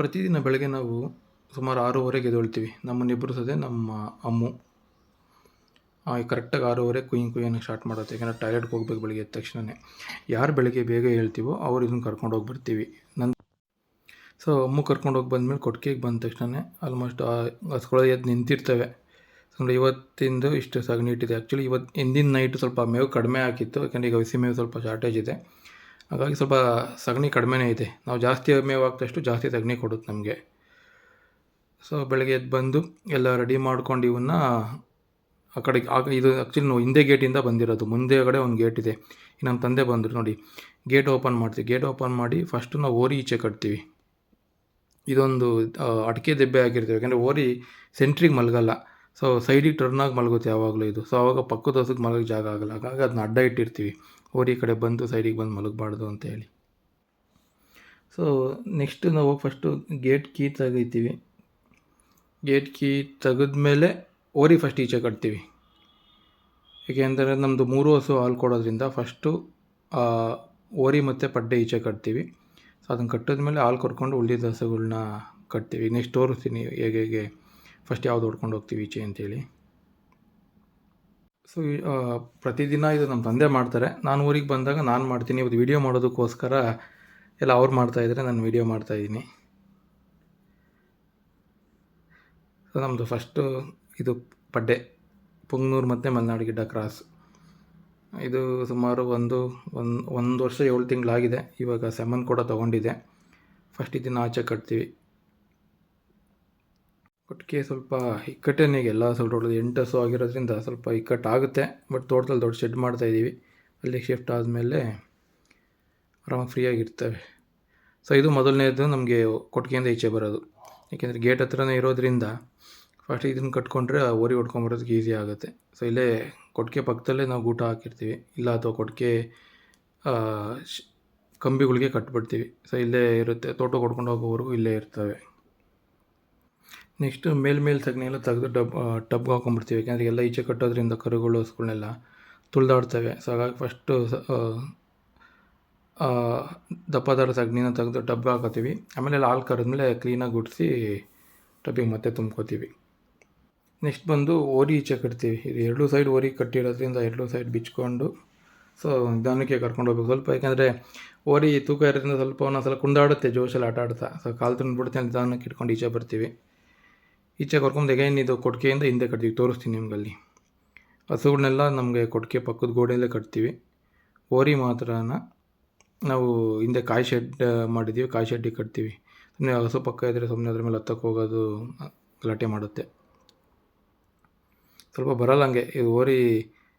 ಪ್ರತಿದಿನ ಬೆಳಗ್ಗೆ ನಾವು ಸುಮಾರು ಆರೂವರೆಗೆ ಎದ್ದೇಳ್ತೀವಿ. ನಮ್ಮನ್ನು ಸದೆ ನಮ್ಮ ಅಮ್ಮು. ಕರೆಕ್ಟಾಗಿ ಆರೂವರೆ ಕುಯ್ ಕುಯ್ಯನ್ನು ಸ್ಟಾರ್ಟ್ ಮಾಡುತ್ತೆ ಯಾಕಂದರೆ ಟಾಯ್ಲೆಟ್ಗೆ ಹೋಗ್ಬೇಕು ಬೆಳಿಗ್ಗೆ ಎದ್ದ ತಕ್ಷಣವೇ ಯಾರು ಬೆಳಗ್ಗೆ ಬೇಗ ಹೇಳ್ತೀವೋ ಅವ್ರು ಇದನ್ನು ಕರ್ಕೊಂಡು ಹೋಗಿ ಬರ್ತೀವಿ ನನ್ನ ಸೊ ಅಮ್ಮು ಕರ್ಕೊಂಡು ಹೋಗಿ ಬಂದಮೇಲೆ ಕೊಟ್ಟಿಗೆಗೆ ಬಂದ ತಕ್ಷಣವೇ ಆಲ್ಮೋಸ್ಟ್ ಹಸ್ಗಳು ಎದ್ದು ನಿಂತಿರ್ತವೆ. ಅಂದರೆ ಇವತ್ತಿಂದು ಇಷ್ಟು ಸಗಣಿ ಇಟ್ಟಿದೆ. ಆ್ಯಕ್ಚುಲಿ ಇವತ್ತು ಹಿಂದಿನ ನೈಟು ಸ್ವಲ್ಪ ಮೇವು ಕಡಿಮೆ ಹಾಕಿತ್ತು. ಯಾಕಂದರೆ ಈಗ ಹಸಿ ಮೇವು ಸ್ವಲ್ಪ ಶಾರ್ಟೇಜ್ ಇದೆ. ಹಾಗಾಗಿ ಸ್ವಲ್ಪ ಸಗಣಿ ಕಡಿಮೆನೇ ಇದೆ. ನಾವು ಜಾಸ್ತಿ ಮೇವು ಜಾಸ್ತಿ ಸಗಣಿ ಕೊಡುತ್ತೆ ನಮಗೆ. ಸೊ ಬೆಳಗ್ಗೆ ಎದ್ದು ಬಂದು ಎಲ್ಲ ರೆಡಿ ಮಾಡ್ಕೊಂಡು ಇವನ್ನ ಆ ಕಡೆಗೆ ಆಗ ಇದು ಆ್ಯಕ್ಚುಲಿ ನಾವು ಹಿಂದೆ ಗೇಟಿಂದ ಬಂದಿರೋದು. ಮುಂದೆಗಡೆ ಒಂದು ಗೇಟ್ ಇದೆ. ನಮ್ಮ ತಂದೆ ಬಂದರು ನೋಡಿ. ಗೇಟ್ ಓಪನ್ ಮಾಡ್ತೀವಿ. ಗೇಟ್ ಓಪನ್ ಮಾಡಿ ಫಸ್ಟು ನಾವು ಓರಿ ಈಚೆ ಕಟ್ತೀವಿ. ಇದೊಂದು ಅಡಿಕೆ ದೆಬ್ಬೆ ಆಗಿರ್ತೀವಿ ಯಾಕಂದರೆ ಓರಿ ಸೆಂಟ್ರಿಗೆ ಮಲಗಲ್ಲ. ಸೊ ಸೈಡಿಗೆ ಟರ್ನಾಗಿ ಮಲಗುತ್ತೆ ಯಾವಾಗಲೂ ಇದು. ಸೊ ಆವಾಗ ಪಕ್ಕದ ಹೊಸಕ್ಕೆ ಮಲಗೋ ಜಾಗ ಆಗಲ್ಲ. ಹಾಗಾಗಿ ಅದನ್ನ ಅಡ್ಡ ಇಟ್ಟಿರ್ತೀವಿ. ಓರಿ ಕಡೆ ಬಂದು ಸೈಡಿಗೆ ಬಂದು ಮಲಗಬಾರ್ದು ಅಂತ ಹೇಳಿ. ಸೊ ನೆಕ್ಸ್ಟ್ ನಾವು ಹೋಗಿ ಫಸ್ಟು ಗೇಟ್ ಕೀ ತೆಗಿತೀವಿ. ಗೇಟ್ ಕೀ ತೆಗೆದ್ಮೇಲೆ ಓರಿ ಫಸ್ಟ್ ಈಚೆ ಕಟ್ತೀವಿ. ಏಕೆಂದರೆ ನಮ್ಮದು ಮೂರು ಹಸು ಹಾಲು ಕೊಡೋದ್ರಿಂದ ಫಸ್ಟು ಓರಿ ಮತ್ತು ಪಡ್ಡೆ ಈಚೆ ಕಟ್ತೀವಿ. ಸೊ ಅದನ್ನು ಕಟ್ಟಿದ್ಮೇಲೆ ಹಾಲು ಕೊಡ್ಕೊಂಡು ಉಳಿದ ಹಸುಗಳನ್ನ ಕಟ್ತೀವಿ. ನೆಕ್ಸ್ಟ್ ತೋರಿಸ್ತೀನಿ ಹೇಗೆ ಹೇಗೆ ಫಸ್ಟ್ ಯಾವ್ದು ಹೊಡ್ಕೊಂಡು ಹೋಗ್ತೀವಿ ಈಚೆ ಅಂತೇಳಿ ಸೊ ಪ್ರತಿದಿನ ಇದು ನಮ್ಮ ತಂದೆ ಮಾಡ್ತಾರೆ. ನಾನು ಊರಿಗೆ ಬಂದಾಗ ನಾನು ಮಾಡ್ತೀನಿ. ಇವತ್ತು ವೀಡಿಯೋ ಮಾಡೋದಕ್ಕೋಸ್ಕರ ಎಲ್ಲ ಅವ್ರು ಮಾಡ್ತಾಯಿದ್ರೆ ನಾನು ವೀಡಿಯೋ ಮಾಡ್ತಾಯಿದ್ದೀನಿ ಸೊ ನಮ್ಮದು ಫಸ್ಟು ಇದು ಪಡ್ಡೆ. ಪುಂಗ್ನೂರು ಮತ್ತು ಮಲೆನಾಡು ಗಿಡ್ಡ ಕ್ರಾಸ್ ಇದು ಸುಮಾರು ಒಂದು ಒಂದು ಒಂದು ವರ್ಷ ಏಳು ತಿಂಗಳಾಗಿದೆ. ಇವಾಗ ಸೆಮನ್ ಕೂಡ ತೊಗೊಂಡಿದೆ. ಫಸ್ಟ್ ಇದನ್ನು ಆಚೆ ಕಟ್ತೀವಿ. ಕೊಟ್ಟಿಗೆ ಸ್ವಲ್ಪ ಇಕ್ಕಟ್ಟೇನೆ ಎಲ್ಲ ಸ್ವಲ್ಪ ದೊಡ್ಡದು ಎಂಟು ಹಸು ಆಗಿರೋದ್ರಿಂದ ಸ್ವಲ್ಪ ಇಕ್ಕಟ್ಟಾಗುತ್ತೆ. ಬಟ್ ತೋಟದಲ್ಲಿ ದೊಡ್ಡ ಶೆಡ್ ಮಾಡ್ತಾಯಿದ್ದೀವಿ ಅಲ್ಲಿಗೆ ಶಿಫ್ಟ್ ಆದಮೇಲೆ ಆರಾಮ ಫ್ರೀಯಾಗಿರ್ತವೆ ಸೊ ಇದು ಮೊದಲನೇದು ನಮಗೆ ಕೊಟ್ಟಿಗೆಯಿಂದ ಈಚೆ ಬರೋದು. ಏಕೆಂದರೆ ಗೇಟ್ ಹತ್ರನೇ ಇರೋದ್ರಿಂದ ಫಸ್ಟ್ ಇದನ್ನು ಕಟ್ಕೊಂಡ್ರೆ ಓರಿ ಹೊಡ್ಕೊಂಬರೋದಕ್ಕೆ ಈಸಿ ಆಗುತ್ತೆ. ಸೊ ಇಲ್ಲೇ ಕೊಟ್ಟಿಗೆ ಪಕ್ಕದಲ್ಲೇ ನಾವು ಊಟ ಹಾಕಿರ್ತೀವಿ. ಇಲ್ಲ ಅಥವಾ ಕೊಟ್ಟಿಗೆ ಕಂಬಿಗಳಿಗೆ ಕಟ್ಬಿಡ್ತೀವಿ. ಸೊ ಇಲ್ಲೇ ಇರುತ್ತೆ. ತೋಟ ಕೊಡ್ಕೊಂಡು ಹೋಗೋವರೆಗೂ ಇಲ್ಲೇ ಇರ್ತವೆ. ನೆಕ್ಸ್ಟು ಮೇಲ್ಮೇಲ್ ಸಗಣಿಯೆಲ್ಲ ತೆಗೆದು ಡಬ್ ಟಬ್ಗೆ ಹಾಕೊಂಡ್ಬಿಡ್ತೀವಿ. ಯಾಕೆಂದರೆ ಎಲ್ಲ ಈಚೆ ಕಟ್ಟೋದ್ರಿಂದ ಕರುಗಳು ಹಸುಗಳನ್ನೆಲ್ಲ ತುಳಿದಾಡ್ತವೆ. ಸೊ ಹಾಗಾಗಿ ಫಸ್ಟು ದಪ್ಪದಾರ ಸಗಣಿನ ತೆಗೆದು ಡಬ್ಗೆ ಹಾಕೋತೀವಿ. ಆಮೇಲೆ ಎಲ್ಲ ಹಾಲು ಕರೆದ್ಮೇಲೆ ಕ್ಲೀನಾಗಿ ಗುಡಿಸಿ ಟಬ್ಬಿಗೆ ಮತ್ತೆ ತುಂಬ್ಕೋತೀವಿ. ನೆಕ್ಸ್ಟ್ ಬಂದು ಓರಿ ಈಚೆ ಕಟ್ತೀವಿ. ಇದು ಎರಡೂ ಸೈಡ್ ಓರಿ ಕಟ್ಟಿರೋದ್ರಿಂದ ಎರಡೂ ಸೈಡ್ ಬಿಚ್ಕೊಂಡು ಸೊ ನಿಧಾನಕ್ಕೆ ಕರ್ಕೊಂಡು ಹೋಗ್ಬೇಕು. ಸ್ವಲ್ಪ ಯಾಕೆಂದರೆ ಓರಿ ತೂಕ ಇರೋದ್ರಿಂದ ಸ್ವಲ್ಪ ಒಂದೊಂದ್ಸಲ ಕುಂದಾಡುತ್ತೆ, ಜೋಶಲ್ಲಿ ಆಟ ಆಡ್ತಾ. ಸೊ ಕಾಲು ತಿಂದ್ಬಿಡ್ತೀನಿ ನಿಧಾನಕ್ಕೆ ಇಟ್ಕೊಂಡು ಈಚೆ ಬರ್ತೀವಿ. ಈಚೆ ಕರ್ಕೊಂಡು ಎಗೈನ್ ಇದು ಕೊಟ್ಟಿಗೆಯಿಂದ ಹಿಂದೆ ಕಟ್ತೀವಿ, ತೋರಿಸ್ತೀನಿ ನಿಮ್ಗೆ ಅಲ್ಲಿ ಹಸುಗಳನ್ನೆಲ್ಲ ನಮಗೆ ಕೊಟ್ಟಿಗೆ ಪಕ್ಕದ ಗೋಡೆಯಲ್ಲೇ ಕಟ್ತೀವಿ. ಓರಿ ಮಾತ್ರನ ನಾವು ಹಿಂದೆ ಕಾಯಿ ಶೆಡ್ ಮಾಡಿದ್ದೀವಿ ಕಾಯಿ ಶೆಡ್ಡಿಗೆ ಕಟ್ತೀವಿ. ಸುಮ್ಮನೆ ಹಸು ಪಕ್ಕ ಇದ್ದರೆ ಸುಮ್ಮನೆ ಅದ್ರ ಮೇಲೆ ಹತ್ತಕ್ಕೆ ಹೋಗೋದು ಗಲಾಟೆ ಮಾಡುತ್ತೆ. ಸ್ವಲ್ಪ ಬರಲ್ಲ ಹಂಗೆ ಇದು ಓರಿ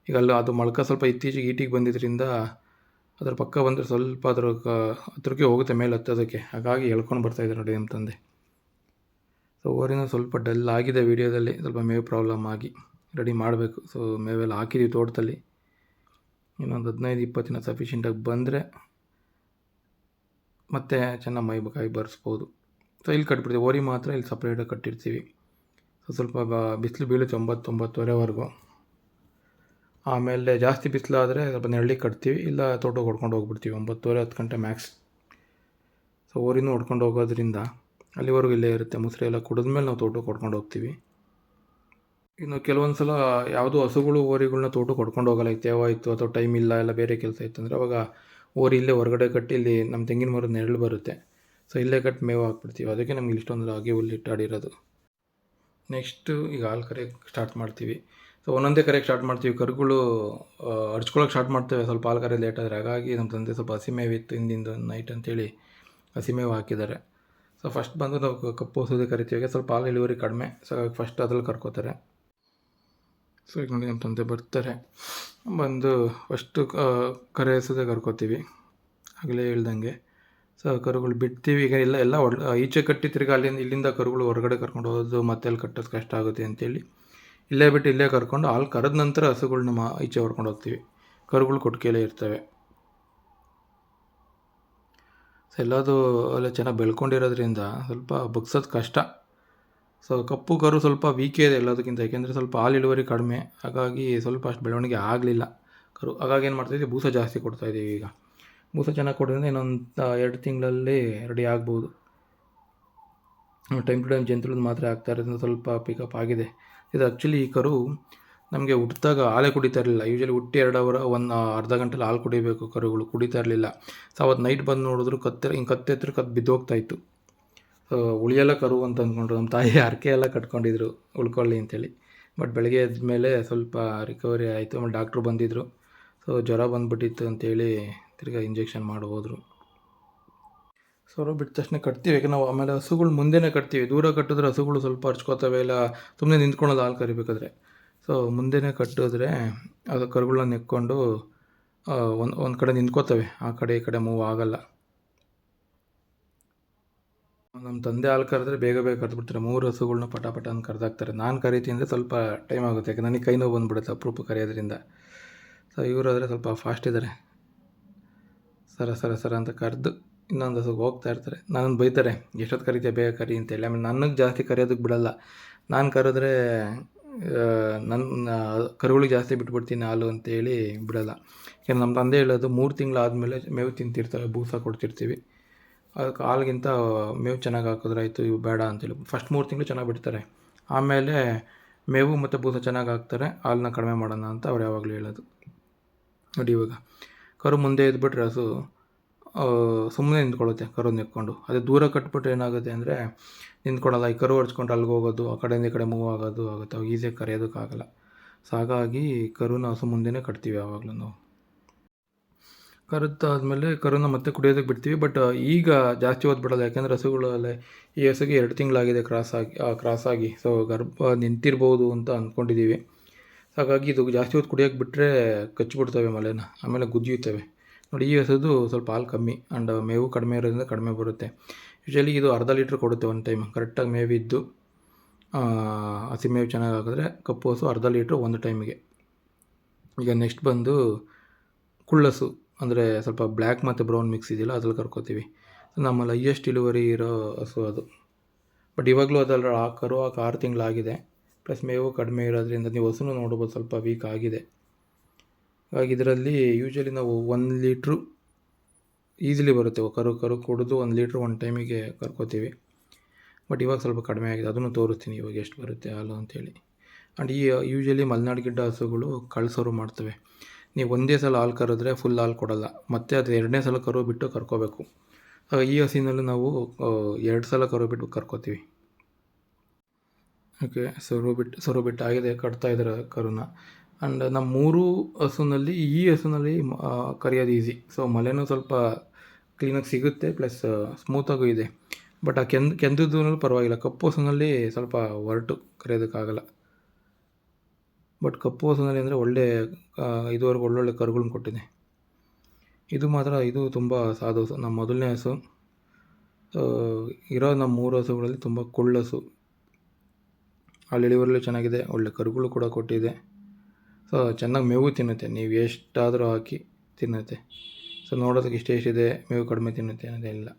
ಈಗ ಅಲ್ಲ ಅದು ಮೊಳಕ ಸ್ವಲ್ಪ ಇತ್ತೀಚೆಗೆ ಈಟಿಗೆ ಬಂದಿದ್ದರಿಂದ ಅದ್ರ ಪಕ್ಕ ಬಂದರೆ ಸ್ವಲ್ಪ ಅದ್ರ ಹತ್ರಕ್ಕೆ ಹೋಗುತ್ತೆ, ಮೇಲೆ ಹತ್ತೋದಕ್ಕೆ. ಹಾಗಾಗಿ ಎಳ್ಕೊಂಡು ಬರ್ತಾಯಿದ್ದಾರೆ ನೋಡಿ ನಮ್ಮ ತಂದೆ. ಸೊ ಓರಿನ ಸ್ವಲ್ಪ ಡಲ್ ಆಗಿದೆ ವೀಡಿಯೋದಲ್ಲಿ ಸ್ವಲ್ಪ ಮೇವು ಪ್ರಾಬ್ಲಮ್ ಆಗಿ ರೆಡಿ ಮಾಡಬೇಕು. ಸೊ ಮೇವೆಲ್ಲ ಹಾಕಿದ್ದೀವಿ ತೋಟದಲ್ಲಿ. ಇನ್ನೊಂದು ಹದಿನೈದು, ಇಪ್ಪತ್ತು ದಿನ ಸಫಿಷಿಯೆಂಟಾಗಿ ಬಂದರೆ ಮತ್ತೆ ಚೆನ್ನಾಗಿ ಮೈ ಕಾಯಿ ಬರ್ಸ್ಬೋದು. ಸೊ ಇಲ್ಲಿ ಕಟ್ಬಿಡ್ತೀವಿ. ಓರಿ ಮಾತ್ರ ಇಲ್ಲಿ ಸಪ್ರೇಟಾಗಿ ಕಟ್ಟಿರ್ತೀವಿ. ಸೊ ಸ್ವಲ್ಪ ಬಿಸಿಲು ಬೀಳುತ್ತೆ ಒಂಬತ್ತು ಒಂಬತ್ತುವರೆವರೆಗೂ ಆಮೇಲೆ ಜಾಸ್ತಿ ಬಿಸಿಲಾದರೆ ಸ್ವಲ್ಪ ನೆರಳಿ ಕಟ್ತೀವಿ. ಇಲ್ಲ ತೋಟಕ್ಕೆ ಹೊಡ್ಕೊಂಡು ಹೋಗ್ಬಿಡ್ತೀವಿ. ಒಂಬತ್ತುವರೆ, ಹತ್ತು ಗಂಟೆ ಮ್ಯಾಕ್ಸ್ ಸೊ ಓರಿನೂ ಹೊಡ್ಕೊಂಡು ಹೋಗೋದ್ರಿಂದ ಅಲ್ಲಿವರೆಗೂ ಇಲ್ಲೇ ಇರುತ್ತೆ. ಮುಸ್ರೆ ಎಲ್ಲ ಕುಡಿದ್ಮೇಲೆ ನಾವು ತೋಟಕ್ಕೆ ಕೊಡ್ಕೊಂಡು ಹೋಗ್ತೀವಿ. ಇನ್ನು ಕೆಲವೊಂದು ಸಲ ಯಾವುದೋ ಹಸುಗಳು ಓರಿಗಳನ್ನ ತೋಟಕ್ಕೆ ಕೊಡ್ಕೊಂಡು ಹೋಗಲ್ಲ. ಇತ್ತು ಅಥವಾ ಟೈಮ್ ಇಲ್ಲ, ಎಲ್ಲ ಬೇರೆ ಕೆಲಸ ಇತ್ತು ಅಂದರೆ ಅವಾಗ ಓರಿ ಇಲ್ಲೇ ಹೊರಗಡೆ ಕಟ್ಟಿ ಇಲ್ಲಿ ನಮ್ಮ ತೆಂಗಿನ ಮರದ ನೆರಳು ಬರುತ್ತೆ. ಸೊ ಇಲ್ಲೇ ಕಟ್ಟಿ ಮೇವು ಹಾಕ್ಬಿಡ್ತೀವಿ. ಅದಕ್ಕೆ ನಮ್ಗೆ ಇಷ್ಟೊಂದು ಹಾಗೆ ಹುಲ್ಲು ಇಟ್ಟಾಡಿರೋದು. ನೆಕ್ಸ್ಟು ಈಗ ಹಾಲು ಕರೆ ಸ್ಟಾರ್ಟ್ ಮಾಡ್ತೀವಿ. ಸೊ ಒಂದೊಂದೇ ಕರೆಗೆ ಸ್ಟಾರ್ಟ್ ಮಾಡ್ತೀವಿ. ಕರುಗಳು ಹರ್ಚ್ಕೊಳಕ್ಕೆ ಸ್ಟಾರ್ಟ್ ಮಾಡ್ತೇವೆ. ಸ್ವಲ್ಪ ಹಾಲು ಕರೆ ಲೇಟ್ ಆದರೆ. ಹಾಗಾಗಿ ನಮ್ಮ ತಂದೆ ಸ್ವಲ್ಪ ಹಸಿಮೇವಿತ್ತು ಹಿಂದಿಂದು ನೈಟ್ ಅಂತೇಳಿ ಹಸಿಮೇವು ಹಾಕಿದ್ದಾರೆ. ಸೊ ಫಸ್ಟ್ ಬಂದು ನಾವು ಕಪ್ಪು ಹಸುದೇ ಕರಿತೀವಿ, ಸ್ವಲ್ಪ ಹಾಲು ಇಳುವರಿ ಕಡಿಮೆ. ಸೊ ಫಸ್ಟ್ ಅದ್ರಲ್ಲಿ ಕರ್ಕೋತಾರೆ. ಸೊ ಈಗ ನೋಡಿ ನಮ್ಮ ತಂದೆ ಬರ್ತಾರೆ. ಬಂದು ಫಸ್ಟು ಕರೆ ಹಸುದೇ ಕರ್ಕೋತೀವಿ. ಆಗಲೇ ಹೇಳ್ದಂಗೆ. ಸೊ ಕರುಗಳು ಬಿಡ್ತೀವಿ. ಈಗ ಎಲ್ಲ ಎಲ್ಲ ಈಚೆ ಕಟ್ಟಿ ತಿರ್ಗಿ ಅಲ್ಲಿಂದ, ಇಲ್ಲಿಂದ ಕರುಗಳು ಹೊರಗಡೆ ಕರ್ಕೊಂಡು ಹೋಗೋದು, ಮತ್ತೆ ಅಲ್ಲಿ ಕಟ್ಟೋದು ಕಷ್ಟ ಆಗುತ್ತೆ ಅಂತೇಳಿ ಇಲ್ಲೇ ಬಿಟ್ಟು ಇಲ್ಲೇ ಕರ್ಕೊಂಡು ಹಾಲು ಕರೆದ ನಂತರ ಹಸುಗಳ್ನ ಮಾ, ಈಚೆ ಹೊರ್ಕೊಂಡು ಹೋಗ್ತೀವಿ. ಕರುಗಳು ಕೊಟ್ಟಿಗೆಲೇ ಇರ್ತವೆ. ಸೊ ಎಲ್ಲದೂ ಎಲ್ಲ ಚೆನ್ನಾಗಿ ಬೆಳ್ಕೊಂಡಿರೋದ್ರಿಂದ ಸ್ವಲ್ಪ ಬಗ್ಸೋದು ಕಷ್ಟ. ಸೊ ಕಪ್ಪು ಕರು ಸ್ವಲ್ಪ ವೀಕೇ ಇದೆ ಎಲ್ಲದಕ್ಕಿಂತ, ಯಾಕೆಂದರೆ ಸ್ವಲ್ಪ ಹಾಲು ಇಳುವರಿ ಕಡಿಮೆ. ಹಾಗಾಗಿ ಸ್ವಲ್ಪ ಅಷ್ಟು ಬೆಳವಣಿಗೆ ಆಗಲಿಲ್ಲ. ಕರು, ಹಾಗಾಗಿ ಏನು ಮಾಡ್ತಾಯಿದ್ದೀವಿ ಬೂಸ ಜಾಸ್ತಿ ಕೊಡ್ತಾಯಿದ್ದೀವಿ ಈಗ. ಬೂಸ ಚೆನ್ನಾಗಿ ಕೊಡೋದ್ರಿಂದ ಇನ್ನೊಂದು ಎರಡು ತಿಂಗಳಲ್ಲಿ ರೆಡಿ ಆಗ್ಬೋದು. ಟೈಮ್ ಟು ಟೈಮ್ ಜಂತುಳದ ಮಾತ್ರೆ ಆಗ್ತಾ ಇರೋದ್ರಿಂದ ಸ್ವಲ್ಪ ಪಿಕಪ್ ಆಗಿದೆ. ಇದು ಆ್ಯಕ್ಚುಲಿ ಈ ಕರು ನಮಗೆ ಹುಟ್ಟಿದಾಗ ಹಾಲೇ ಕುಡಿತಾ ಇರಲಿಲ್ಲ. ಯೂಶಲಿ ಹುಟ್ಟಿ ಎರಡು ಅವರ್, ಒಂದು ಅರ್ಧ ಗಂಟೆಲಿ ಹಾಲು ಕುಡಿಬೇಕು. ಕರುಗಳು ಕುಡಿತಾ ಇರಲಿಲ್ಲ. ಸೊ ಅವತ್ತು ನೈಟ್ ಬಂದು ನೋಡಿದ್ರು ಕತ್ತೆ, ಹಿಂಗೆ ಕತ್ತೆ ಹತ್ರ ಕತ್ತು ಬಿದ್ದೋಗ್ತಾ ಇತ್ತು. ಸೊ ಉಳಿಯಲ್ಲ ಕರು ಅಂತ ಅಂದ್ಕೊಂಡ್ರು. ನಮ್ಮ ತಾಯಿ ಹರಕೆ ಎಲ್ಲ ಕಟ್ಕೊಂಡಿದ್ರು ಉಳ್ಕೊಳ್ಳಿ ಅಂತೇಳಿ. ಬಟ್ ಬೆಳಗ್ಗೆ ಎದ್ದ ಮೇಲೆ ಸ್ವಲ್ಪ ರಿಕವರಿ ಆಯಿತು. ಆಮೇಲೆ ಡಾಕ್ಟ್ರು ಬಂದಿದ್ದರು ಸೊ ಜ್ವರ ಬಂದುಬಿಟ್ಟಿತ್ತು ಅಂತೇಳಿ ತಿರ್ಗಾ ಇಂಜೆಕ್ಷನ್ ಮಾಡಿ ಹೋದರು. ಸೊರ ಬಿಟ್ಟ ತಕ್ಷಣ ಕಟ್ತೀವಿ. ಯಾಕೆ ನಾವು ಆಮೇಲೆ ಹಸುಗಳು ಮುಂದೆನೇ ಕಟ್ತೀವಿ. ದೂರ ಕಟ್ಟಿದ್ರೆ ಹಸುಗಳು ಸ್ವಲ್ಪ ಹರ್ಚ್ಕೋತವೆ ಇಲ್ಲ ಸುಮ್ಮನೆ ನಿಂತ್ಕೊಳ್ಳೋದು ಹಾಲು ಕರಿಬೇಕಾದ್ರೆ. ಸೊ ಮುಂದೆನೇ ಕಟ್ಟಿದ್ರೆ ಅದು ಕರುಗಳನ್ನ ನೆಕ್ಕೊಂಡು ಒಂದು ಒಂದು ಕಡೆ ನಿಂತ್ಕೋತವೆ. ಆ ಕಡೆ, ಈ ಕಡೆ ಮೂವ್ ಆಗಲ್ಲ. ನಮ್ಮ ತಂದೆ ಹಾಲು ಕರೆದ್ರೆ ಬೇಗ ಬೇಗ ಕರೆದ್ಬಿಡ್ತಾರೆ. ಮೂರು ಹಸುಗಳನ್ನ ಪಟ ಪಟ ಅಂತ ಕರೆದಾಕ್ತಾರೆ. ನಾನು ಕರಿತೀನಿ ಅಂದರೆ ಸ್ವಲ್ಪ ಟೈಮ್ ಆಗುತ್ತೆ. ಯಾಕೆ ನನಗೆ ಕೈ ನೋವು ಬಂದುಬಿಡುತ್ತೆ ಅಪರೂಪ ಕರೆಯೋದ್ರಿಂದ. ಸೊ ಇವರಾದರೆ ಸ್ವಲ್ಪ ಫಾಸ್ಟ್ ಇದ್ದಾರೆ ಸರ ಸರ ಸರ ಅಂತ ಕರೆದು ಇನ್ನೊಂದು ಹಸುಗೆ ಹೋಗ್ತಾ ಇರ್ತಾರೆ. ನನ್ನನ್ನು ಬೈತಾರೆ ಎಷ್ಟೊತ್ತು ಕರಿತೀಯ? ಬೇಗ ಕರಿ ಅಂತೇಳಿ ಆಮೇಲೆ ನನಗೆ ಜಾಸ್ತಿ ಕರೆಯೋದಕ್ಕೆ ಬಿಡಲ್ಲ. ನಾನು ಕರೆದ್ರೆ ನನ್ನ ಕರುಗಳಿಗೆ ಜಾಸ್ತಿ ಬಿಟ್ಬಿಡ್ತೀನಿ ಹಾಲು ಅಂತೇಳಿ ಬಿಡಲ್ಲ. ಯಾಕಂದ್ರೆ ನಮ್ಮ ತಂದೆ ಹೇಳೋದು ಮೂರು ತಿಂಗಳಾದಮೇಲೆ ಮೇವು ತಿಂತಿರ್ತಾರೆ, ಬೂಸ ಕೊಡ್ತಿರ್ತೀವಿ. ಅದಕ್ಕೆ ಹಾಲ್ಗಿಂತ ಮೇವು ಚೆನ್ನಾಗಿ ಹಾಕಿದ್ರಾಯ್ತು ಇವು ಬೇಡ ಅಂತೇಳಿ. ಫಸ್ಟ್ ಮೂರು ತಿಂಗಳು ಚೆನ್ನಾಗಿ ಬಿಡ್ತಾರೆ. ಆಮೇಲೆ ಮೇವು ಮತ್ತು ಬೂಸ ಚೆನ್ನಾಗಿ ಹಾಕ್ತಾರೆ ಹಾಲನ್ನ ಕಡಿಮೆ ಮಾಡೋಣ ಅಂತ ಅವ್ರು ಯಾವಾಗಲೂ ಹೇಳೋದು. ನೋಡಿ ಇವಾಗ, ಕರು ಮುಂದೆ ಇದ್ಬಿಟ್ರೆ ಹಸು ಸುಮ್ಮನೆ ನಿಂತ್ಕೊಳ್ಳುತ್ತೆ ಕರು ನಿಂತ್ಕೊಂಡು. ಅದೇ ದೂರ ಕಟ್ಬಿಟ್ಟು ಏನಾಗುತ್ತೆ ಅಂದರೆ ನಿಂತ್ಕೊಳ್ಳಲ್ಲ ಈ ಕರು ಹೊಡ್ಸ್ಕೊಂಡು ಅಲ್ಲಿಗೆ ಹೋಗೋದು, ಆ ಕಡೆಯಿಂದ ಈ ಕಡೆ ಮೂವ್ ಆಗೋದು ಆಗುತ್ತೆ, ಅವಾಗ ಈಸಿಯಾಗಿ ಕರೆಯೋದಕ್ಕಾಗಲ್ಲ ಸೊ ಹಾಗಾಗಿ ಕರುನ ಹಸು ಕಟ್ತೀವಿ ಯಾವಾಗಲೂ ನಾವು. ಕರುತ್ತಾದಮೇಲೆ ಕರುನ ಮತ್ತೆ ಕುಡಿಯೋದಕ್ಕೆ ಬಿಡ್ತೀವಿ ಬಟ್ ಈಗ ಜಾಸ್ತಿ ಹೊತ್ತು ಬಿಡಲ್ಲ, ಯಾಕೆಂದರೆ ಹಸುಗಳಲ್ಲೇ ಈ ಹಸುಗೆ ಎರಡು ತಿಂಗಳಾಗಿದೆ ಕ್ರಾಸ್ ಆಗಿ ಕ್ರಾಸ್ ಆಗಿ. ಸೊ ಗರ್ಭ ನಿಂತಿರ್ಬೋದು ಅಂತ ಅಂದ್ಕೊಂಡಿದ್ದೀವಿ ಹಾಗಾಗಿ ಇದು ಜಾಸ್ತಿ ಹೊತ್ತು ಕುಡಿಯೋಕ್ಕೆ ಬಿಟ್ಟರೆ ಕಚ್ಚಿಬಿಡ್ತವೆ ಮಲೆನ ಆಮೇಲೆ ಗುಜ್ಜಿಯುತ್ತವೆ ನೋಡಿ, ಈ ಹಸುದು ಸ್ವಲ್ಪ ಹಾಲು ಕಮ್ಮಿ ಆ್ಯಂಡ್ ಮೇವು ಕಡಿಮೆ ಇರೋದ್ರಿಂದ ಕಡಿಮೆ ಬರುತ್ತೆ. ಯೂಶಲಿ ಇದು ಅರ್ಧ ಲೀಟ್ರ್ ಕೊಡುತ್ತೆ ಒಂದು ಟೈಮ್ ಕರೆಕ್ಟಾಗಿ ಮೇವಿದ್ದು ಹಸಿ ಮೇವು ಚೆನ್ನಾಗಿ ಹಾಕಿದ್ರೆ ಕಪ್ಪು ಹಸು ಅರ್ಧ ಲೀಟ್ರ್ ಒಂದು ಟೈಮಿಗೆ ಈಗ ನೆಕ್ಸ್ಟ್ ಬಂದು ಕುಳ್ಳಸು, ಅಂದರೆ ಸ್ವಲ್ಪ ಬ್ಲ್ಯಾಕ್ ಮತ್ತು ಬ್ರೌನ್ ಮಿಕ್ಸ್ ಇದೆಯಲ್ಲ ಅದ್ರಲ್ಲಿ ಕರ್ಕೋತೀವಿ. ನಮ್ಮಲ್ಲಿ ಹೈಯೆಸ್ಟ್ ಇಳುವರಿ ಇರೋ ಹಸು ಅದು. ಬಟ್ ಇವಾಗಲೂ ಅದರಲ್ಲಿ ಆ ಕರು ಆರು ತಿಂಗಳಾಗಿದೆ. ಪ್ಲಸ್ ಮೇವು ಕಡಿಮೆ ಇರೋದ್ರಿಂದ ನೀವು ಹಸುನು ನೋಡ್ಬೋದು ಸ್ವಲ್ಪ ವೀಕ್ ಆಗಿದೆ. ಹಾಗಾಗಿ ಇದರಲ್ಲಿ ಯೂಶಲಿ ನಾವು ಒಂದು ಲೀಟ್ರು ಈಸಿಲಿ ಬರುತ್ತೆ. ಕರು ಕರು ಕುಡಿದು ಒಂದು ಲೀಟ್ರ್ ಒಂದು ಟೈಮಿಗೆ ಕರ್ಕೋತೀವಿ. ಬಟ್ ಇವಾಗ ಸ್ವಲ್ಪ ಕಡಿಮೆ ಆಗಿದೆ. ಅದನ್ನು ತೋರಿಸ್ತೀನಿ ಇವಾಗ ಎಷ್ಟು ಬರುತ್ತೆ ಹಾಲು ಅಂತೇಳಿ. ಆ್ಯಂಡ್ ಈ ಯೂಶಲಿ ಮಲೆನಾಡು ಗಿಡ್ಡ ಹಸುಗಳು ಕಳ್ಸೋರು ಮಾಡ್ತವೆ. ನೀವು ಒಂದೇ ಸಲ ಹಾಲು ಕರೆದ್ರೆ ಫುಲ್ ಹಾಲು ಕೊಡೋಲ್ಲ. ಮತ್ತು ಅದು ಎರಡನೇ ಸಲ ಕರು ಬಿಟ್ಟು ಕರ್ಕೋಬೇಕು. ಈ ಹಸಿನಲ್ಲೂ ನಾವು ಎರಡು ಸಲ ಕರು ಬಿಟ್ಟು ಕರ್ಕೋತೀವಿ. ಓಕೆ ಸರು ಬಿಟ್ಟು ಸರು ಬಿಟ್ಟು ಆಗಿದೆ ಕಟ್ತಾ ಇದ್ದಾರೆ ಕರುನ. ಆ್ಯಂಡ್ ನಮ್ಮ ಮೂರು ಹಸುನಲ್ಲಿ, ಈ ಹಸುನಲ್ಲಿ ಕರೆಯೋದು ಈಸಿ ಸೊ ಮಲೆನೂ ಸ್ವಲ್ಪ ಕ್ಲೀನಾಗಿ ಸಿಗುತ್ತೆ ಪ್ಲಸ್ ಸ್ಮೂತಾಗೂ ಇದೆ. ಬಟ್ ಆ ಕೆಂದು ಕೆಂದದ್ದು ಪರವಾಗಿಲ್ಲ. ಕಪ್ಪು ಹಸುನಲ್ಲಿ ಸ್ವಲ್ಪ ಹೊರಟು ಕರೆಯೋದಕ್ಕಾಗಲ್ಲ. ಬಟ್ ಕಪ್ಪು ಹಸುನಲ್ಲಿ ಅಂದರೆ ಒಳ್ಳೆ ಇದುವರೆಗೂ ಒಳ್ಳೊಳ್ಳೆ ಕರುಗಳನ್ನ ಕೊಟ್ಟಿದೆ. ಇದು ಮಾತ್ರ, ಇದು ತುಂಬ ಸಾಧು ಹಸು. ನಮ್ಮ ಮೊದಲನೇ ಹಸು ಇರೋ ನಮ್ಮ ಮೂರು ಹಸುಗಳಲ್ಲಿ ತುಂಬ ಕುಳ್ಳಸು ಅಲ್ಲಿ ಇಳುವರಿಲೂ ಚೆನ್ನಾಗಿದೆ, ಒಳ್ಳೆ ಕರುಗಳು ಕೂಡ ಕೊಟ್ಟಿದೆ. ಸೊ ಚೆನ್ನಾಗಿ ಮೇವು ತಿನ್ನುತ್ತೆ. ನೀವು ಎಷ್ಟಾದರೂ ಹಾಕಿ ತಿನ್ನುತ್ತೆ. ಸೊ ನೋಡೋದಕ್ಕೆ ಇಷ್ಟೇ ಎಷ್ಟಿದೆ, ಮೇವು ಕಡಿಮೆ ತಿನ್ನುತ್ತೆ ಅನ್ನೋದೇ ಇಲ್ಲ.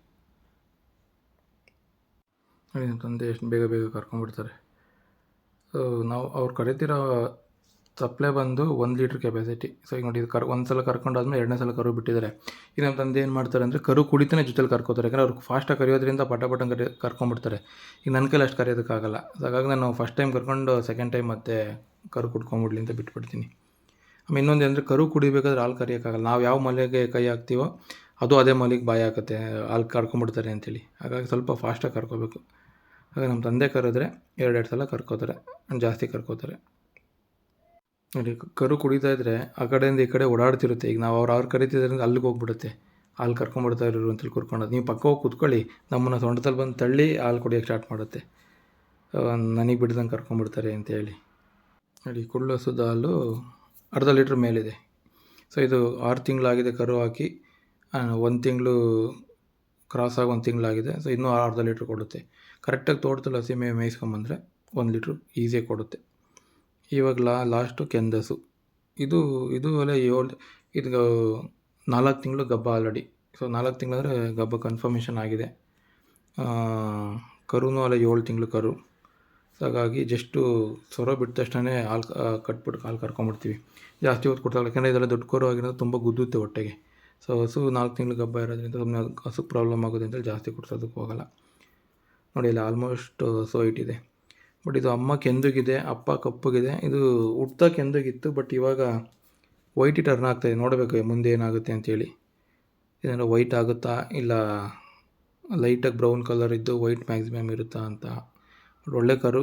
ನಮ್ಮ ತಂದೆ ಎಷ್ಟು ಬೇಗ ಬೇಗ ಕರ್ಕೊಂಡ್ಬಿಡ್ತಾರೆ. ಸೊ ನಾವು ಅವ್ರು ಕರಿತಿರೋ ಸಪ್ಲೈ ಬಂದು ಒಂದು ಲೀಟ್ರ್ ಕೆಪಾಸಿಟಿ ಸೊ ಈಗ ನೋಡಿ ಕರ್ ಒಂದು ಸಲ ಕರ್ಕೊಂಡಾದ್ಮೇಲೆ ಎರಡನೇ ಸಲ ಕರು ಬಿಟ್ಟಿದ್ದಾರೆ. ಈಗ ನಮ್ಮ ತಂದೆ ಏನು ಮಾಡ್ತಾರೆ ಅಂದರೆ ಕರು ಕುಡಿತಾನೆ ಜೊತೆಲಿ ಕರ್ಕೋತಾರೆ. ಯಾಕಂದರೆ ಅವ್ರು ಫಾಸ್ಟಾಗಿ ಕರೆಯೋದ್ರಿಂದ ಪಟ ಪಟ ಕರಿ, ಕರ್ಕೊಂಡ್ಬಿಡ್ತಾರೆ. ಈಗ ನನ್ನ ಕೈಲಿ ಅಷ್ಟು ಕರೆಯೋದಕ್ಕಾಗಲ್ಲ. ಸೊ ಹಾಗಾಗಿ ನಾನು ಫಸ್ಟ್ ಟೈಮ್ ಕರ್ಕೊಂಡು ಸೆಕೆಂಡ್ ಟೈಮ್ ಮತ್ತೆ ಕರು ಕುಡ್ಕೊಂಬಿಡ್ಲಿ ಅಂತ ಬಿಟ್ಬಿಡ್ತೀನಿ. ಆಮೇಲೆ ಇನ್ನೊಂದು ಅಂದರೆ ಕರು ಕುಡಿಬೇಕಾದ್ರೆ ಹಾಲು ಕರಿಯೋಕ್ಕಾಗಲ್ಲ. ನಾವು ಯಾವ ಮಲೆಗೆ ಕೈ ಹಾಕ್ತೀವೋ ಅದು ಅದೇ ಮಲೆಗೆ ಬಾಯಿ ಹಾಕುತ್ತೆ. ಹಾಲು ಕರ್ಕೊಂಬಿಡ್ತಾರೆ ಅಂತೇಳಿ. ಹಾಗಾಗಿ ಸ್ವಲ್ಪ ಫಾಸ್ಟಾಗಿ ಕರ್ಕೋಬೇಕು. ಹಾಗೆ ನಮ್ಮ ತಂದೆ ಕರೆದ್ರೆ ಎರಡೆರಡು ಸಲ ಕರ್ಕೋತಾರೆ. ಜಾಸ್ತಿ ಕರ್ಕೋತಾರೆ. ನೋಡಿ, ಕರು ಕುಡಿತಾ ಇದ್ದರೆ ಆ ಕಡೆಯಿಂದ ಈ ಕಡೆ ಓಡಾಡ್ತಿರುತ್ತೆ. ಈಗ ನಾವು ಅವ್ರು ಅವ್ರು ಕರಿತಿದ್ರಿಂದ ಅಲ್ಲಿಗೆ ಹೋಗ್ಬಿಡುತ್ತೆ. ಹಾಲು ಕರ್ಕೊಂಬಿಡ್ತಾ ಇರೋರು ಅಂತೇಳಿ ಕುರ್ಕೊಂಡೋದು ನೀವು ಪಕ್ಕ ಹೋಗಿ ಕೂತ್ಕೊಳ್ಳಿ. ನಮ್ಮನ್ನು ಸೊಂಟದಲ್ಲಿ ಬಂದು ತಳ್ಳಿ ಹಾಲು ಕುಡಿಯೋಕ್ಕೆ ಸ್ಟಾರ್ಟ್ ಮಾಡುತ್ತೆ. ನನಗೆ ಬಿಡ್ದಂಗೆ ಕರ್ಕೊಂಬಿಡ್ತಾರೆ ಅಂತೇಳಿ ನೋಡಿ ಕುಳ್ಳು ಹಸುದ ಅರ್ಧ ಲೀಟ್ರ್ ಮೇಲಿದೆ. ಸೊ ಇದು ಆರು ತಿಂಗಳಾಗಿದೆ ಕರು ಹಾಕಿ ಒಂದು ತಿಂಗಳು ಕ್ರಾಸ್ ಆಗಿ ಒಂದು ತಿಂಗಳಾಗಿದೆ. ಸೊ ಇನ್ನೂ ಅರ್ಧ ಲೀಟ್ರ್ ಕೊಡುತ್ತೆ. ಕರೆಕ್ಟಾಗಿ ತೋಟದಲ್ಲಿ ಹಸಿ ಮೇಯಿಸ್ಕೊಂಬಂದರೆ ಒಂದು ಲೀಟ್ರ್ ಈಸಿಯಾಗಿ ಕೊಡುತ್ತೆ. ಇವಾಗ ಲಾ ಲಾಸ್ಟು ಕೆಂದಸು. ಇದು ಇದು ಅಲ್ಲೇ ಏಳು, ಇದು ನಾಲ್ಕು ತಿಂಗಳು ಗಬ್ಬ ಆಲ್ರೆಡಿ. ಸೊ ನಾಲ್ಕು ತಿಂಗಳಂದರೆ ಗಬ್ಬ ಕನ್ಫರ್ಮೇಷನ್ ಆಗಿದೆ. ಕರುನೂ ಅಲ್ಲ ಏಳು ತಿಂಗಳು ಕರು. ಸೊ ಹಾಗಾಗಿ ಜಸ್ಟು ಸೊರ ಬಿಟ್ಟ ತಕ್ಷಣ ಹಾಲು ಕಟ್ಬಿಟ್ಟು ಹಾಲು ಕರ್ಕೊಂಬಿಡ್ತೀವಿ ಜಾಸ್ತಿ ಹೊತ್ತು ಕೊಡ್ತಾಯಿಲ್ಲ ಯಾಕಂದರೆ ಇದೆಲ್ಲ ದೊಡ್ಡ ಕೊರೋ ಆಗಿರೋದು ತುಂಬ ಗುದ್ದುತ್ತೆ ಹೊಟ್ಟೆಗೆ. ಸೊ ಹಸು ನಾಲ್ಕು ತಿಂಗಳು ಗಬ್ಬ ಇರೋದ್ರಿಂದ ಸುಮ್ಮನೆ ಹಸು ಪ್ರಾಬ್ಲಮ್ ಆಗೋದು ಅಂತೇಳಿ ಜಾಸ್ತಿ ಕೊಡ್ಸೋದಕ್ಕೆ ಹೋಗಲ್ಲ. ನೋಡಿ ಇಲ್ಲ ಆಲ್ಮೋಸ್ಟ್ ಸೊ ಇದೆ. ಬಟ್ ಇದು ಅಮ್ಮ ಕೆಂದಗಿದೆ, ಅಪ್ಪ ಕಪ್ಪಗಿದೆ. ಇದು ಹುಟ್ತಾ ಕೆಂದಗಿತ್ತು ಬಟ್ ಇವಾಗ ವೈಟ್ ಟರ್ನ್ ಆಗ್ತಾಯಿದೆ ನೋಡಬೇಕು, ಮುಂದೆ ಏನಾಗುತ್ತೆ ಅಂತೇಳಿ. ಏನಾದ್ರು ವೈಟ್ ಆಗುತ್ತಾ, ಇಲ್ಲ ಲೈಟಾಗಿ ಬ್ರೌನ್ ಕಲರ್ ಇದ್ದು ವೈಟ್ ಮ್ಯಾಕ್ಸಿಮಮ್ ಇರುತ್ತಾ ಅಂತ. ಬಟ್ ಒಳ್ಳೆ ಕರು.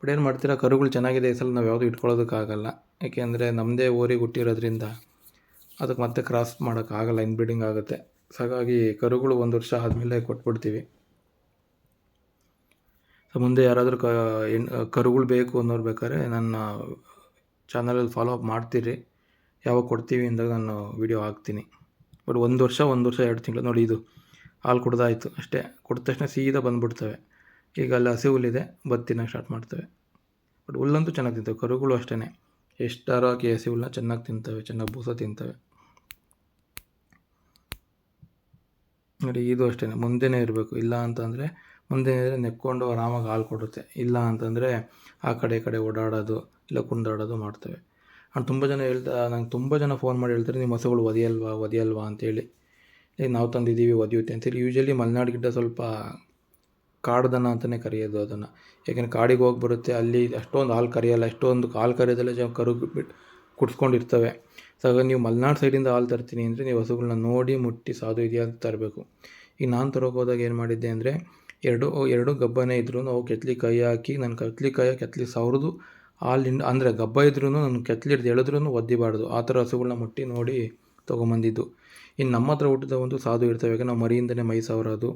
ಬಟ್ ಏನು ಮಾಡ್ತೀರಾ, ಕರುಗಳು ಚೆನ್ನಾಗಿದೆ ಈ ಸಲ ನಾವು ಯಾವುದು ಇಟ್ಕೊಳ್ಳೋದಕ್ಕಾಗಲ್ಲ. ಯಾಕೆಂದರೆ ನಮ್ಮದೇ ಓರಿ ಹುಟ್ಟಿರೋದ್ರಿಂದ ಅದಕ್ಕೆ ಮತ್ತೆ ಕ್ರಾಸ್ ಮಾಡೋಕ್ಕಾಗಲ್ಲ ಇನ್ಬ್ರೀಡಿಂಗ್ ಆಗುತ್ತೆ. ಸೊ ಹಾಗಾಗಿ ಕರುಗಳು ಒಂದು ವರ್ಷ ಆದಮೇಲೆ ಕೊಟ್ಬಿಡ್ತೀವಿ. ಮುಂದೆ ಯಾರಾದರೂ ಕ ಕರುಗಳು ಬೇಕು ಅನ್ನೋರು ಬೇಕಾದ್ರೆ ನನ್ನ ಚಾನಲಲ್ಲಿ ಫಾಲೋ ಅಪ್ ಮಾಡ್ತೀರಿ. ಯಾವಾಗ ಕೊಡ್ತೀವಿ ಅಂದಾಗ ನಾನು ವೀಡಿಯೋ ಹಾಕ್ತೀನಿ. ಬಟ್ ಒಂದು ವರ್ಷ ಒಂದು ವರ್ಷ, ಎರಡು ತಿಂಗಳು ನೋಡಿ ಇದು. ಹಾಲು ಕುಡ್ದಾಯಿತು ಅಷ್ಟೇ. ಕುಡಿದ ತಕ್ಷಣ ಸೀದಾ ಬಂದುಬಿಡ್ತವೆ. ಈಗ ಅಲ್ಲಿ ಹಸಿ ಹುಲ್ಲಿದೆ ಬತ್ತು ತಿನ್ನೋಕೆ ಸ್ಟಾರ್ಟ್ ಮಾಡ್ತವೆ. ಬಟ್ ಹುಲ್ಲಂತೂ ಚೆನ್ನಾಗಿ ತಿಂತವೆ, ಕರುಗಳು ಅಷ್ಟೇ ಎಷ್ಟಾರು ಹಾಕಿ ಹಸಿ ಹುಲ್ಲನ್ನ ಚೆನ್ನಾಗಿ ತಿಂತವೆ, ಚೆನ್ನಾಗಿ ಬೂಸ ತಿಂತವೆ. ನೋಡಿ, ಇದು ಅಷ್ಟೇ ಮುಂದೆನೇ ಇರಬೇಕು. ಇಲ್ಲ ಅಂತಂದರೆ ಮುಂದೆ ನೆಕ್ಕೊಂಡು ಆರಾಮಾಗಿ ಹಾಲು ಕೊಡುತ್ತೆ. ಇಲ್ಲ ಅಂತಂದರೆ, ಆ ಕಡೆ ಈ ಕಡೆ ಓಡಾಡೋದು, ಇಲ್ಲ ಕುಂದಾಡೋದು ಮಾಡ್ತವೆ. ನಾನು ತುಂಬ ಜನ ಹೇಳ್ತಾ, ನಂಗೆ ತುಂಬ ಜನ ಫೋನ್ ಮಾಡಿ ಹೇಳ್ತಾರೆ ನಿಮ್ಮ ಹಸುಗಳು ಒದೆಯಲ್ವಾ, ಒದಿಯಲ್ವಾ? ಅಂತೇಳಿ. ನಾವು ತಂದಿದ್ದೀವಿ, ಒದಿಯುತ್ತೆ ಅಂತೇಳಿ. ಯೂಶ್ವಲಿ ಮಲೆನಾಡು ಗಿಡ್ಡ ಸ್ವಲ್ಪ ಕಾಡ್ದನ ಅಂತಲೇ ಕರೆಯೋದು ಅದನ್ನು. ಯಾಕೆಂದರೆ ಕಾಡಿಗೆ ಹೋಗಿ ಬರುತ್ತೆ ಅಲ್ಲಿ ಅಷ್ಟೊಂದು ಹಾಲು ಕರೆಯಲ್ಲ ಅಷ್ಟೊಂದು ಹಾಲು ಕರೆಯೋದಲ್ಲೇ ಜ ಕರು ಬಿಟ್ಟು ಕುಡ್ಸ್ಕೊಂಡಿರ್ತವೆ. ಸೊ ಹಾಗಾಗಿ ನೀವು ಮಲೆನಾಡು ಸೈಡಿಂದ ಹಾಲು ತರ್ತೀನಿ ಅಂದರೆ ನೀವು ಹಸುಗಳನ್ನ ನೋಡಿ ಮುಟ್ಟಿ ಸಾಧು ಇದೆಯಾ ಅಂತ ತರಬೇಕು. ಈಗ ನಾನು ತರೋಕೆ ಹೋದಾಗ ಏನು ಮಾಡಿದ್ದೆ ಅಂದರೆ, ಎರಡು ಎರಡು ಗಬ್ಬನೇ ಇದ್ರೂ ಅವು ಕೆತ್ಲಿ ಕೈ ಹಾಕಿ ನನ್ನ ಕೆತ್ಲಿ ಕೈ ಕೆತ್ಲಿ ಸಾವಿರದು ಹಾಲಿಂದ ಅಂದರೆ ಗಬ್ಬ ಇದ್ರೂ ನಾನು ಕೆತ್ಲಿ ಹಿಡ್ದು ಎಳೆದ್ರೂ ಒದ್ದಿಬಾರ್ದು ಆ ಥರ ಹಸುಗಳನ್ನ ಮುಟ್ಟಿ ನೋಡಿ ತೊಗೊಂಬಂದಿದ್ದು. ಇನ್ನು ನಮ್ಮ ಹತ್ರ ಹುಟ್ಟಿದ ಒಂದು ಸಾಧು ಇರ್ತವೆ ಯಾಕೆ ನಾವು ಮರಿಯಿಂದನೇ ಮೈ ಸವರೋದು.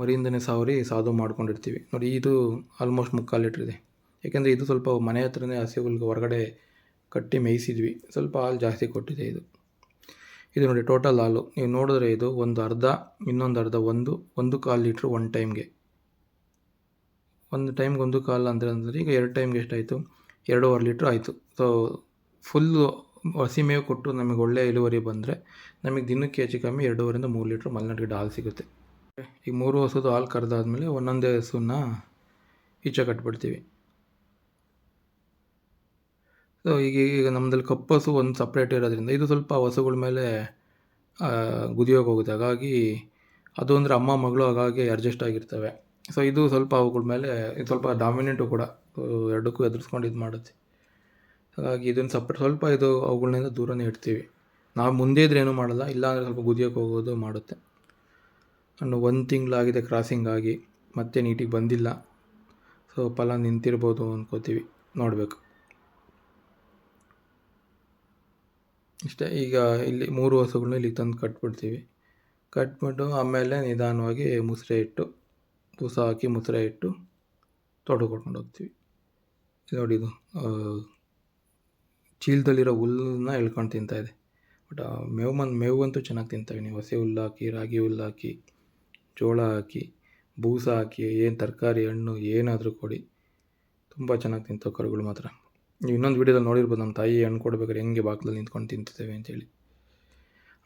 ಮರಿಯಿಂದನೇ ಸಾವರಿ ಸಾಧು ಮಾಡ್ಕೊಂಡಿರ್ತೀವಿ. ನೋಡಿ, ಇದು ಆಲ್ಮೋಸ್ಟ್ ಮುಕ್ಕಾಲು ಲೀಟ್ರ್ ಇದೆ. ಯಾಕೆಂದರೆ ಇದು ಸ್ವಲ್ಪ ಮನೆ ಹತ್ರನೇ ಹಸಿಗಳಿಗೆ ಹೊರಗಡೆ ಕಟ್ಟಿ ಮೇಯಿಸಿದ್ವಿ. ಸ್ವಲ್ಪ ಹಾಲು ಜಾಸ್ತಿ ಕೊಟ್ಟಿದೆ ಇದು. ಇದು ನೋಡಿ ಟೋಟಲ್ ಹಾಲು. ನೀವು ನೋಡಿದ್ರೆ ಇದು ಒಂದು ಅರ್ಧ, ಇನ್ನೊಂದು ಅರ್ಧ ಒಂದು ಒಂದು ಕಾಲು ಲೀಟ್ರ್ ಒನ್ ಟೈಮ್ಗೆ ಒಂದು ಟೈಮ್ಗೆ ಒಂದು ಕಾಲು ಅಂದರೆ ಅಂದರೆ ಈಗ ಎರಡು ಟೈಮ್ಗೆ ಎಷ್ಟಾಯಿತು? ಎರಡೂವರೆ ಲೀಟ್ರ್ ಆಯಿತು. ಸೊ ಫುಲ್ಲು ಹಸಿ ಮೇವು ಕೊಟ್ಟು ನಮಗೆ ಒಳ್ಳೆಯ ಇಳುವರಿ ಬಂದರೆ ನಮಗೆ ದಿನಕ್ಕೆ ಹೆಚ್ಚು ಕಮ್ಮಿ ಎರಡೂವರೆಯಿಂದ ಮೂರು ಲೀಟ್ರ್ ಮಲೆನಾಡು ಗಿಡ ಹಾಲು ಸಿಗುತ್ತೆ. ಈಗ ಮೂರು ಹಸುದು ಹಾಲು ಕರೆದಾದ್ಮೇಲೆ ಒಂದೊಂದೇ ಹಸುನ ಈಚೆ ಕಟ್ಬಿಡ್ತೀವಿ. ಸೊ ಈಗ ಈಗ ನಮ್ಮದಲ್ಲಿ ಕಪ್ಪು ಹಸು ಒಂದು ಸಪ್ರೇಟ್ ಇರೋದ್ರಿಂದ ಇದು ಸ್ವಲ್ಪ ಹಸುಗಳ ಮೇಲೆ ಗುದಿಯೋಗಿ ಹೋಗುತ್ತೆ. ಹಾಗಾಗಿ ಅದು ಅಂದರೆ ಅಮ್ಮ, ಮಗಳು ಹಾಗಾಗಿ ಅಡ್ಜಸ್ಟ್ ಆಗಿರ್ತವೆ. ಸೊ ಇದು ಸ್ವಲ್ಪ ಅವುಗಳ ಮೇಲೆ, ಇದು ಸ್ವಲ್ಪ ಡಾಮಿನೆಂಟು ಕೂಡ. ಎರಡಕ್ಕೂ ಎದುರಿಸ್ಕೊಂಡು ಇದು ಮಾಡುತ್ತೆ. ಹಾಗಾಗಿ ಇದನ್ನು ಸಪ್ರೇಟ್ ಸ್ವಲ್ಪ ಇದು ಅವುಗಳನ್ನೆಲ್ಲ ದೂರನೇ ಇಡ್ತೀವಿ. ನಾವು ಮುಂದೆ ಇದ್ರೆ ಏನೂ ಮಾಡಲ್ಲ, ಇಲ್ಲಾಂದರೆ ಸ್ವಲ್ಪ ಗುದಿಯೋಕೆ ಹೋಗೋದು ಮಾಡುತ್ತೆ. ಇನ್ನು ಒಂದು ತಿಂಗಳಾಗಿದೆ ಕ್ರಾಸಿಂಗ್ ಆಗಿ, ಮತ್ತೆ ನೀಟಿಗೆ ಬಂದಿಲ್ಲ. ಸೊ ಫಲ ನಿಂತಿರ್ಬೋದು ಅಂದ್ಕೋತೀವಿ ನೋಡಬೇಕು. ಇಷ್ಟೇ, ಈಗ ಇಲ್ಲಿ ಮೂರು ಹಸುಗಳನ್ನ ಇಲ್ಲಿಗೆ ತಂದು ಕಟ್ಬಿಡ್ತೀವಿ. ಕಟ್ಬಿಟ್ಟು ಆಮೇಲೆ ನಿಧಾನವಾಗಿ ಮುಸ್ರೆ ಇಟ್ಟು, ಬೂಸ ಹಾಕಿ ಮುಸ್ರೆ ಇಟ್ಟು ತೋಟಕ್ಕೆ ಕೊಟ್ಕೊಂಡು ಹೋಗ್ತೀವಿ ನೋಡಿ, ಇದು ಚೀಲದಲ್ಲಿರೋ ಹುಲ್ಲನ್ನ ಎಳ್ಕೊಂಡು ತಿಂತಾಯಿದೆ ಬಟ್ ಮೇವು ಮನ್, ಮೇವು ಅಂತೂ ಚೆನ್ನಾಗಿ ತಿಂತವೆ ನೀವು. ಹಸಿ ಹುಲ್ಲು ಹಾಕಿ, ರಾಗಿ ಹುಲ್ಲು ಹಾಕಿ. ಜೋಳ ಹಾಕಿ, ಬೂಸ ಹಾಕಿ, ಏನು ತರಕಾರಿ, ಹಣ್ಣು ಏನಾದರೂ ಕೊಡಿ. ತುಂಬ ಚೆನ್ನಾಗಿ ತಿಂತವೆ ಕರುಗಳು ಮಾತ್ರ. ನೀವು ಇನ್ನೊಂದು ವೀಡಿಯೋದಲ್ಲಿ ನೋಡಿರ್ಬೋದು ನಮ್ಮ ತಾಯಿ ಹಣ್ಣು ಕೊಡ್ಬೇಕಾದ್ರೆ ಹೆಂಗೆ ಬಾಕ್ಲಲ್ಲಿ ನಿಂತ್ಕೊಂಡು ತಿಂತೇವೆ ಅಂತೇಳಿ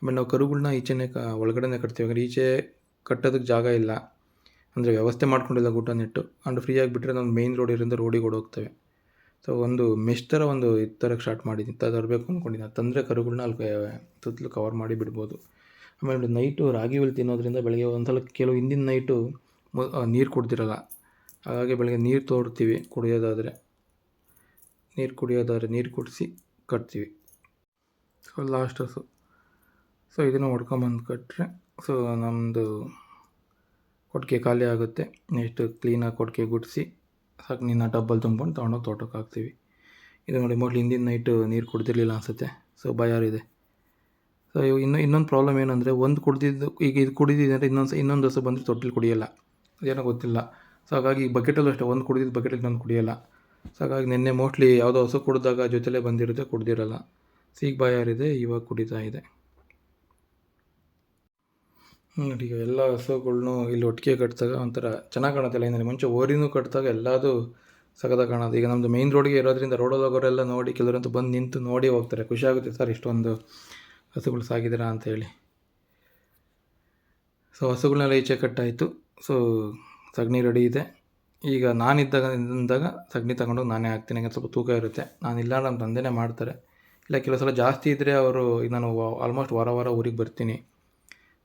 ಆಮೇಲೆ ನಾವು ಕರುಗಳನ್ನ ಈಚೆನೇ ಕ, ಒಳಗಡೆನೇ ಕಟ್ತೀವಿ. ಅಂದರೆ ಈಚೆ ಕಟ್ಟೋದಕ್ಕೆ ಜಾಗ ಇಲ್ಲ. ಅಂದರೆ ವ್ಯವಸ್ಥೆ ಮಾಡ್ಕೊಂಡಿಲ್ಲ ಗುಡ್ಡ ನೆಟ್ಟು ಅಂಡ್ ಫ್ರೀಯಾಗಿ ಬಿಟ್ಟರೆ ನಮ್ಮ ಮೇಯ್ನ್ ರೋಡ್ ಇರೋದ್ರಿಂದ ರೋಡಿಗೆ ಓಡೋಗ್ತವೆ. ಸೊ ಒಂದು ಮೆಶ್ ಒಂದು ಇದು ಸ್ಟಾರ್ಟ್ ಮಾಡಿದ್ದೀನಿ ತರಬೇಕು ಅಂದ್ಕೊಂಡಿದ್ದೀನಿ ತಂದರೆ ಕರುಗಳನ್ನ ಅಲ್ಲಿ ಸುತ್ತಲೂ ಕವರ್ ಮಾಡಿ ಬಿಡ್ಬೋದು. ಆಮೇಲೆ ನೈಟು ರಾಗಿ ಹುಲ್ ತಿನ್ನೋದ್ರಿಂದ ಬೆಳಗ್ಗೆ ಒಂದು ಸಲ ಕೆಲವು ಹಿಂದಿನ ನೈಟು ನೀರು ಕುಡ್ದಿರಲ್ಲ. ಹಾಗಾಗಿ ಬೆಳಗ್ಗೆ ನೀರು ತೋಡ್ತೀವಿ ಕುಡಿಯೋದಾದರೆ. ನೀರು ಕುಡಿಯೋದಾದರೆ ನೀರು ಕುಡಿಸಿ ಕಟ್ತೀವಿ. ಸೊ ಲಾಸ್ಟ್ ಹಸು ಸೊ ಇದನ್ನು ಹೊಡ್ಕೊಂಬಂದು ಕಟ್ಟರೆ ಸೊ ನಮ್ಮದು ಕೊಟ್ಟಿಗೆ ಖಾಲಿ ಆಗುತ್ತೆ. ನೆಕ್ಸ್ಟ್ ಕ್ಲೀನಾಗಿ ಕೊಟ್ಟಿಗೆ ಗುಡಿಸಿ, ಸಾಕು ನಿನ್ನ ಡಬ್ಬಲ್ ತುಂಬ್ಕೊಂಡು ತೊಗೊಂಡೋಗಿ ತೋಟಕ್ಕೆ ಹಾಕ್ತೀವಿ. ಇದು ನೋಡಿ, ಮೊದಲು ಹಿಂದಿನ ನೈಟು ನೀರು ಕುಡ್ದಿರಲಿಲ್ಲ ಅನಿಸುತ್ತೆ. ಸೊ ಬಯಾರಿದೆ ಸೊ ಇವು ಇನ್ನು, ಇನ್ನೊಂದು ಪ್ರಾಬ್ಲಮ್ ಏನಂದರೆ ಒಂದು ಕುಡಿದಿದ್ದು, ಈಗ ಇದು ಕುಡಿದಿದೆ ಅಂದರೆ ಇನ್ನೊಂದು ಇನ್ನೊಂದು ಹಸು ಬಂದರೆ ತೊಟ್ಟಿಲಿ ಕುಡಿಯೋಲ್ಲ. ಏನೋ ಗೊತ್ತಿಲ್ಲ. ಸೊ ಹಾಗಾಗಿ ಬಕೆಟಲ್ಲೂ ಅಷ್ಟೇ, ಒಂದು ಕುಡಿದಿದ್ದು ಬಕೆಟಲ್ಲಿ ಇನ್ನೊಂದು ಕುಡಿಯೋಲ್ಲ. ಸೊ ಹಾಗಾಗಿ ನಿನ್ನೆ ಮೋಸ್ಟ್ಲಿ ಯಾವುದೋ ಹಸು ಕುಡಿದಾಗ ಜೊತೆಲೇ ಬಂದಿರುತ್ತೆ, ಕುಡ್ದಿರಲ್ಲ. ಸೀಗ್ ಬಾಯಾರಿದೆ ಇವಾಗ ಕುಡಿತಾ ಇದೆ. ಈಗ ಎಲ್ಲ ಹಸುಗಳ್ನು ಇಲ್ಲಿ ಒಟ್ಟಿಗೆ ಕಟ್ಟಿದಾಗ ಒಂಥರ ಚೆನ್ನಾಗಿ ಕಾಣುತ್ತೆ ಲೈನಲ್ಲಿ. ಮುಂಚೆ ಓರಿನೂ ಕಟ್ಟಿದಾಗ ಎಲ್ಲದು ಸಗದ ಕಾಣೋದು ಈಗ ನಮ್ಮದು ಮೇಯ್ನ್ ರೋಡ್ಗೆ ಇರೋದ್ರಿಂದ ರೋಡಲ್ಲಿ ಹೋಗೋರೆಲ್ಲ ನೋಡಿ, ಕೆಲವರಂತೂ ಬಂದು ನಿಂತು ನೋಡಿ ಹೋಗ್ತಾರೆ. ಖುಷಿಯಾಗುತ್ತೆ ಸರ್ ಇಷ್ಟೊಂದು ಹಸುಗಳು ಸಾಗಿದ್ದೀರಾ ಅಂತೇಳಿ. ಸೊ ಹಸುಗಳನ್ನೆಲ್ಲ ಈಚೆ ಕಟ್ಟಾಯಿತು. ಸೊ ಸಗಣಿ ರೆಡಿ ಇದೆ. ಈಗ ನಾನಿದ್ದಾಗ ಇದ್ದಾಗ ಸಗಣಿ ತಗೊಂಡೋಗಿ ನಾನೇ ಹಾಕ್ತೀನಿ ಹಂಗೆ ಸ್ವಲ್ಪ ತೂಕ ಇರುತ್ತೆ. ನಾನಿಲ್ಲ ನಮ್ಮ ತಂದೆನೇ ಮಾಡ್ತಾರೆ. ಇಲ್ಲ, ಕೆಲವು ಸಲ ಜಾಸ್ತಿ ಇದ್ದರೆ ಅವರು ನಾನು ಆಲ್ಮೋಸ್ಟ್ ವಾರ ವಾರ ಊರಿಗೆ ಬರ್ತೀನಿ.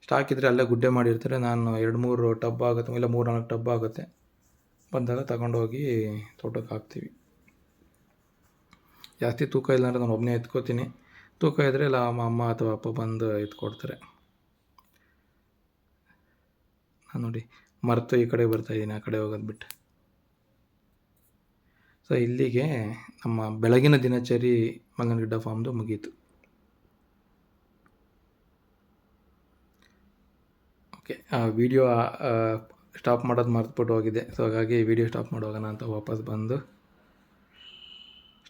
ಸ್ಟಾಕ್ ಇದ್ದರೆ ಅಲ್ಲೇ ಗುಡ್ಡೆ ಮಾಡಿರ್ತಾರೆ. ನಾನು ಎರಡು ಮೂರು ಟಬ್ ಆಗುತ್ತೆ, ಇಲ್ಲ ಮೂರು ನಾಲ್ಕು ಟಬ್ ಆಗುತ್ತೆ. ಬಂದಾಗ ತಗೊಂಡೋಗಿ ತೋಟಕ್ಕೆ ಹಾಕ್ತೀವಿ. ಜಾಸ್ತಿ ತೂಕ ಇಲ್ಲ ಅಂದರೆ ನಾನು ಒಬ್ಬನೇ ಎತ್ಕೋತೀನಿ. ತೂಕ ಇದ್ದರೆ ಇಲ್ಲ ಅಮ್ಮ ಅಥವಾ ಅಪ್ಪ ಬಂದು ಎತ್ಕೊಡ್ತಾರೆ ನಾನು ನೋಡಿ, ಮರೆತು ಈ ಕಡೆ ಬರ್ತಾ ಇದ್ದೀನಿ, ಆ ಕಡೆ ಹೋಗೋದು ಬಿಟ್ಟು. ಸೊ ಇಲ್ಲಿಗೆ ನಮ್ಮ ಬೆಳಗಿನ ದಿನಚರಿ ಮಂಗನಗಿಡ್ಡ ಫಾರ್ಮ್ದು ಮುಗೀತು. ಓಕೆ ವಿಡಿಯೋ ಸ್ಟಾಪ್ ಮಾಡೋದು ಮರ್ತುಬಿಟ್ಟು ಹೋಗಿದೆ. ಸೊ ಹಾಗಾಗಿ ವಿಡಿಯೋ ಸ್ಟಾಪ್ ಮಾಡೋಗೋಣ ಅಂತ ವಾಪಸ್ ಬಂದು.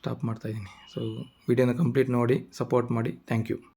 ಸ್ಟಾಪ್ ಮಾಡ್ತಾಯಿದ್ದೀನಿ ಸೊ ವಿಡಿಯೋನ ಕಂಪ್ಲೀಟ್ ನೋಡಿ ಸಪೋರ್ಟ್ ಮಾಡಿ. Thank you